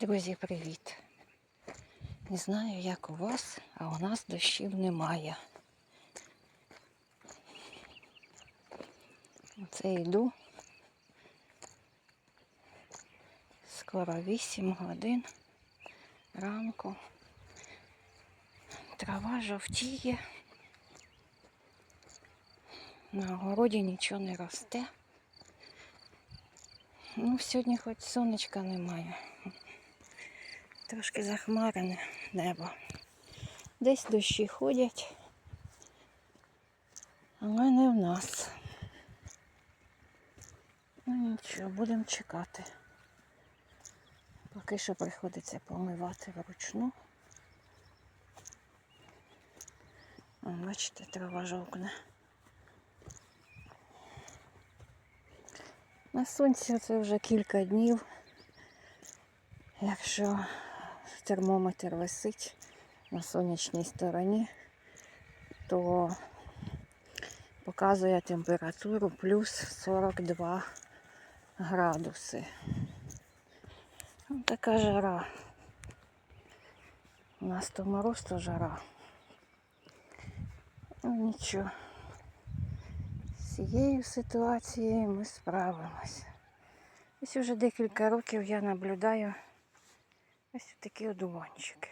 Друзі, привіт! Не знаю, як у вас, а у нас дощів немає. Оце йду. Скоро 8 годин ранку. Трава жовтіє. На городі нічого не росте. Ну, сьогодні хоч сонечка немає. Трошки захмарене небо. Десь дощі ходять, але не в нас. Ну нічого, будемо чекати. Поки що приходиться помивати вручну. О, бачите, трава жовкне. На сонці це вже кілька днів. Якщо термометр висить на сонячній стороні, то показує температуру плюс 42 градуси. Ось така жара. У нас то мороз, то жара. Ну нічого. З цією ситуацією ми справимося. Ось уже декілька років я наблюдаю ось такі одуванчики.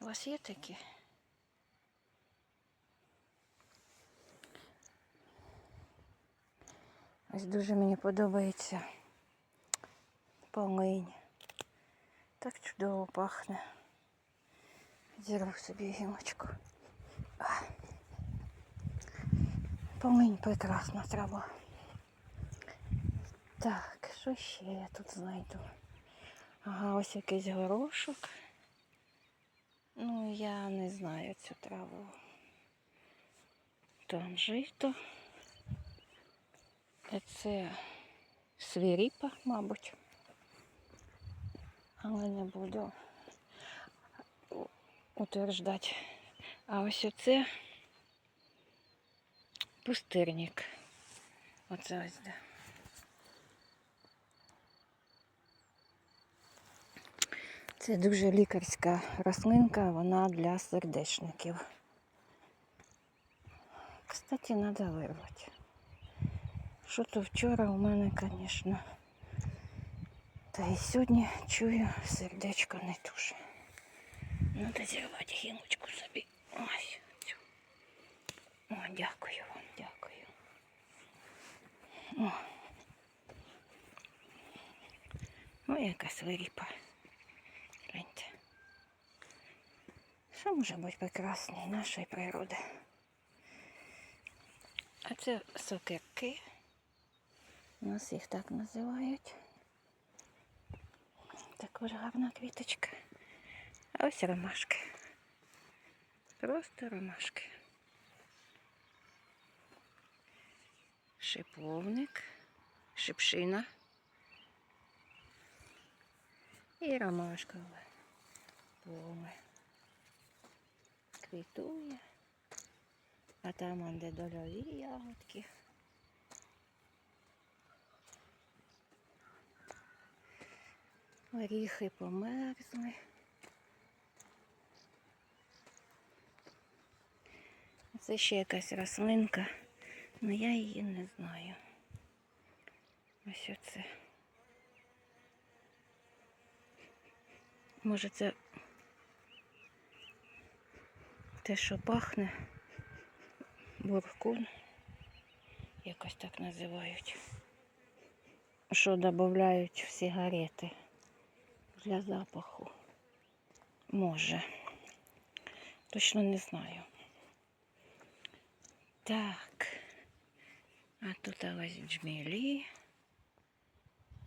У вас є такі? Ось дуже мені подобається полинь. Так чудово пахне. Зірву собі гілочку. Полинь прекрасна трава. Так, що ще я тут знайду? Ага, ось якийсь горошок. Ну, я не знаю цю траву. Там жито. Це свіріпа, мабуть. Але не буду утверждати. А ось оце пустирник. Оце ось де. Це дуже лікарська рослинка, вона для сердечників. Кстати, треба вирвати. Що то вчора у мене, звісно. Та і сьогодні чую сердечко не дуже. Треба зірвати гілочку собі. Ой. О, дякую вам, дякую. О. Ой, яка свиріпа. Гляньте. Що може бути прекрасне нашої природи? А це сокирки. У нас їх так називають. Також гарна квіточка. А ось ромашки. Просто ромашки. Шиповник, шипшина і ромашкове поле. Квітує. А там де дольові ягодки. Оріхи померзли. Це ще якась рослинка, але я її не знаю. Ось оце. Може це те, що пахне, буркун, якось так називають. Що додають в сигарети для запаху. Може. Точно не знаю. Так. А тут ось джмілі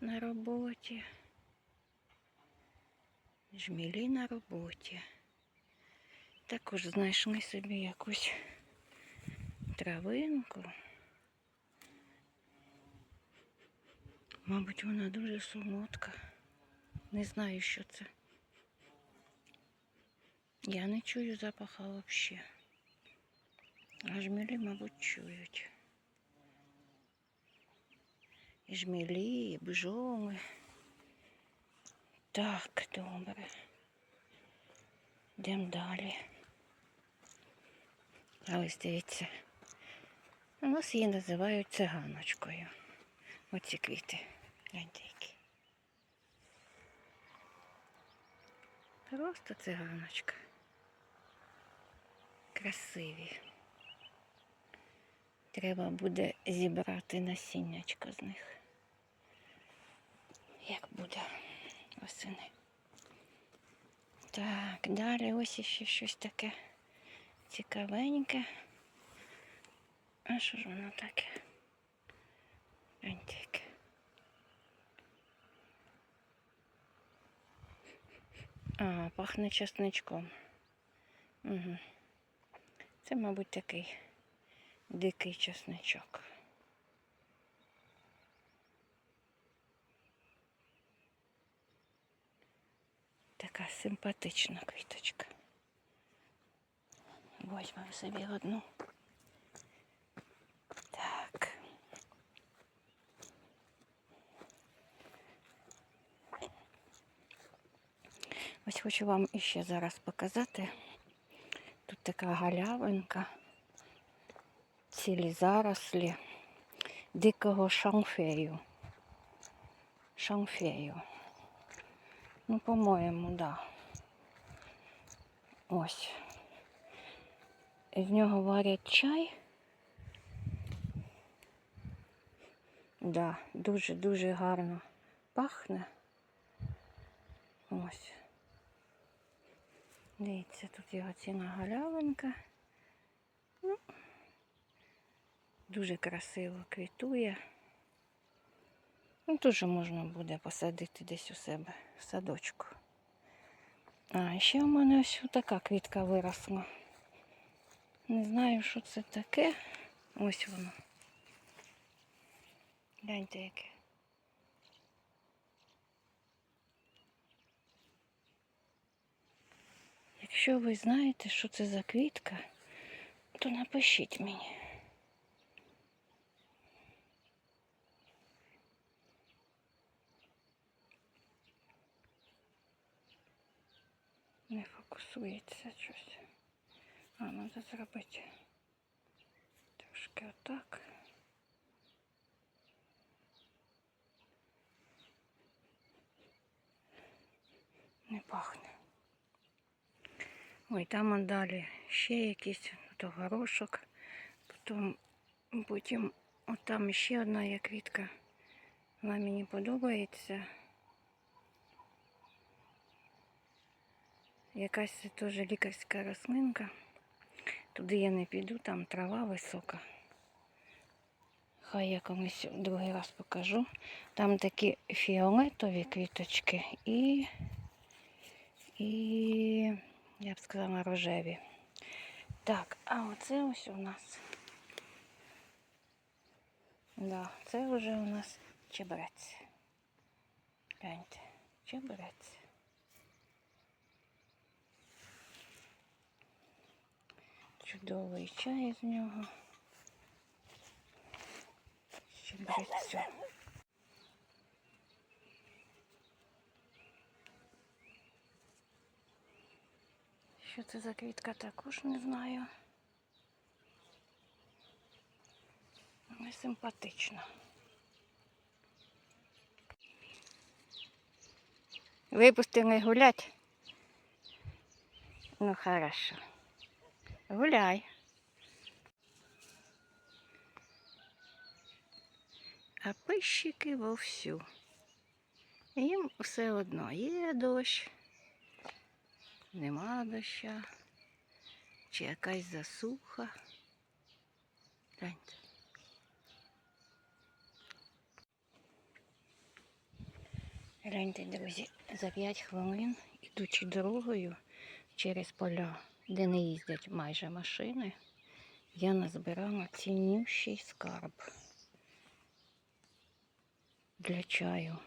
на роботі. Жмілі на роботі. Також знайшли собі якусь травинку. Мабуть, вона дуже солодка. Не знаю, що це. Я не чую запаха взагалі. А жмілі, мабуть, чують. І жмілі, і бджоли. Так, добре. Йдемо далі. А ось дивіться. У нас її називають циганочкою. Оці квіти. Гляньте які. Просто циганочка. Красиві. Треба буде зібрати насіннячко з них. Як буде восени. Так, далі ось ще щось таке цікавеньке. А що ж воно таке? Гляньте. А, пахне чесничком. Угу. Це, мабуть, такий дикий чесничок. Така симпатична квіточка. Возьмемо собі одну. Так. Ось хочу вам іще зараз показати. Тут така галявинка, цілі зарослі дикого шанфею. Шанфею. Ну, по-моєму, да. Ось. З нього варять чай. Да, дуже-дуже гарно пахне. Ось. Дивіться, тут його ціна галявинка. Ну, дуже красиво квітує. Ну, дуже можна буде посадити десь у себе в садочку. А, ще у мене ось така квітка виросла. Не знаю, що це таке. Ось воно. Гляньте яке. Якщо ви знаєте, що це за квітка, то напишіть мені. Не фокусується щось. А, треба зробити трошки отак. Не пахне. Ой, там далі ще якийсь то горошок. Потім, потім отам ще одна є квітка. Вона мені подобається. Якась теж лікарська рослинка. Туди я не піду, там трава висока. Хай я комусь другий раз покажу. Там такі фіолетові квіточки і, і я б сказала, рожеві. Так, а оце ось у нас. Да, це вже у нас чебрець. Гляньте, чебрець. Чудовий чай з нього. з Чебрецю. Що це за квітка, також не знаю. Але симпатична. Випустили гулять? Ну, хорошо. Гуляй. А пищики вовсю. Їм все одно є дощ, нема доща, чи якась засуха. Гляньте. Гляньте, друзі, за 5 хвилин, ідучи дорогою через поля, де не їздять майже машини, я назбирала ціннющий скарб для чаю.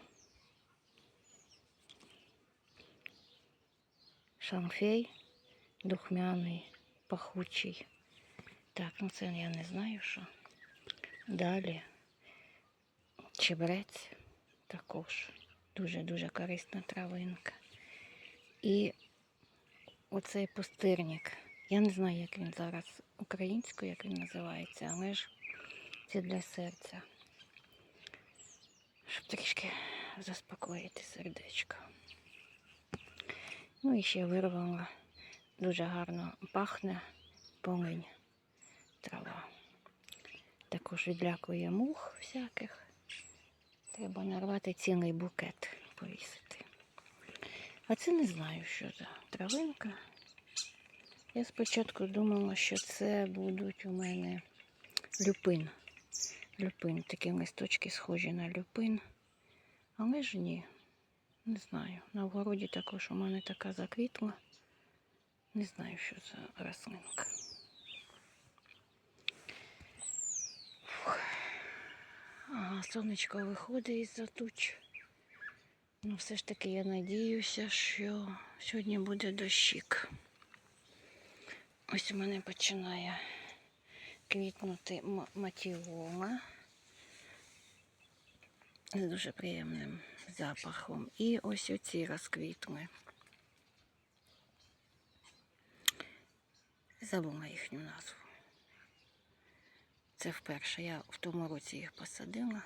Шамфей духмяний, пахучий. Так, ну це я не знаю що. Далі чебрець також. Дуже-дуже корисна травинка. І оцей пустирник. Я не знаю, як він зараз українською, як він називається, але ж це для серця. Щоб трішки заспокоїти сердечко. Ну і ще вирвала. Дуже гарно пахне полинь трава. Також відлякує мух всяких. Треба нарвати цілий букет повісити. А це не знаю, що за травинка. Я спочатку думала, що це будуть у мене люпин. Люпин, такі листочки схожі на люпин. Але ж ні, не знаю. На вгороді також у мене така заквітла. Не знаю, що за рослинка. Ага, сонечко виходить із-за туч. Ну, все ж таки я надіюся, що сьогодні буде дощик. Ось у мене починає квітнути м- матіола з дуже приємним запахом. І ось оці розквітли. Забула їхню назву. Це вперше. Я в тому році їх посадила.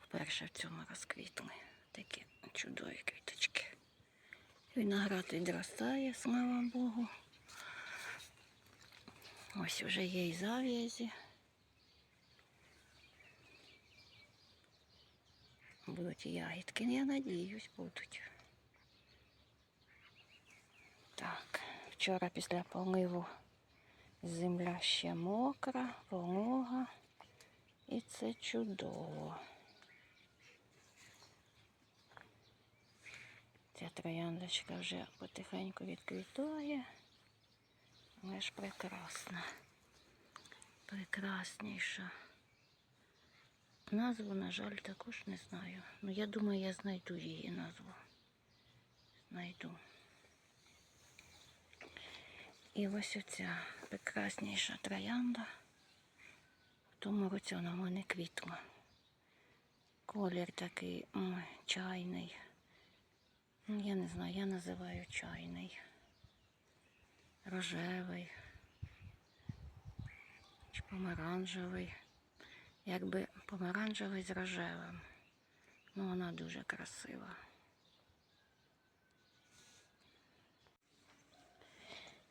Вперше в цьому розквітли. Такі чудові квіточки. Виноград відростає, слава Богу. Ось вже є і зав'язі. Будуть і ягідки, я надіюсь, будуть. Так, вчора після поливу земля ще мокра, волога. І це чудово. Ця трояндочка вже потихеньку відквітує. Але ж прекрасна. Прекрасніша. Назву, на жаль, також не знаю. Ну, я думаю, я знайду її назву. Знайду. І ось оця прекрасніша троянда. В тому році вона в мене квітла. Колір такий ой, чайний. Я не знаю, я називаю чайний. Рожевий. Чи помаранжевий. Якби помаранжевий з рожевим. Ну, вона дуже красива.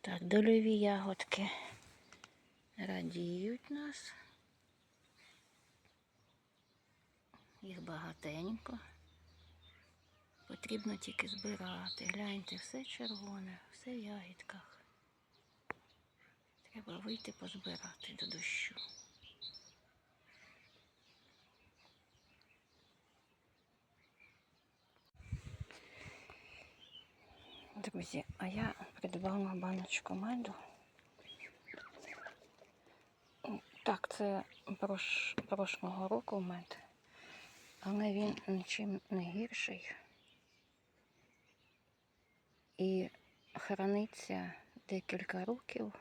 Так, дольові ягодки радіють нас. Їх багатенько. Потрібно тільки збирати. Гляньте, все червоне, все в ягідках. Треба вийти позбирати до дощу. Друзі, а я придбала баночку меду. Так, це прош... прошлого року мед, але він нічим не гірший. І храниться декілька років,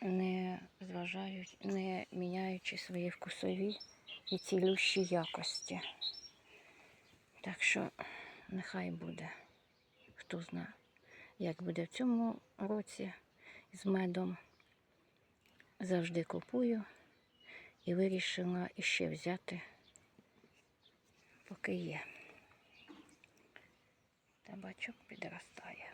не зважають, не міняючи свої вкусові і цілющі якості. Так що нехай буде. Хто знає, як буде в цьому році з медом. Завжди купую і вирішила іще взяти, поки є. Табачок підростає.